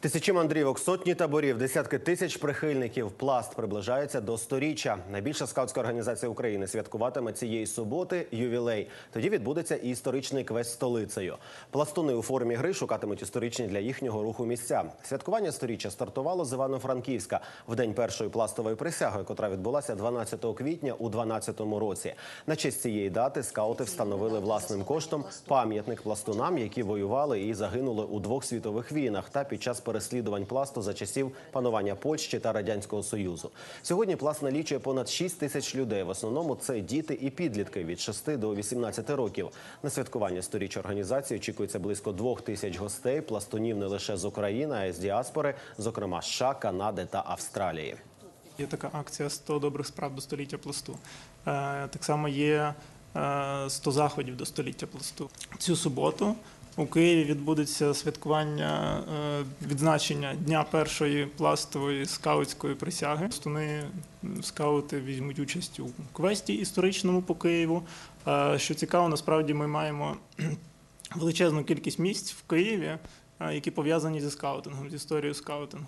Тисячі мандрівок, сотні таборів, десятки тисяч прихильників. Пласт приближається до сторіччя. Найбільша скаутська організація України святкуватиме цієї суботи ювілей. Тоді відбудеться і історичний квест столицею. Пластуни у формі гри шукатимуть історичні для їхнього руху місця. Святкування сторіччя стартувало з Івано-Франківська в день першої пластової присяги, котра відбулася 12 квітня у 2012 році. На честь цієї дати скаути встановили власним коштом пам'ятник пластунам, які воювали і загинули у двох світових війнах та під час переслідувань пласту за часів панування Польщі та радянського союзу. Сьогодні пласт налічує понад 6 тисяч людей. В основному це діти і підлітки від 6 до 18 років. На святкування сторіччя організації очікується близько двох тисяч гостей. Пластунів не лише з України, а й з діаспори, зокрема США, Канади та Австралії. Є така акція «100 добрих справ до століття пласту. Е, Так само є е, 100 заходів до століття пласту. Цю суботу у Києві відбудеться святкування е, відзначення дня першої пластової скаутської присяги. Стуни скаути візьмуть участь у квесті історичному по Києву. Е, Що цікаво, насправді ми маємо величезну кількість місць в Києві, е, які пов'язані зі скаутингом, з історією скаутингу.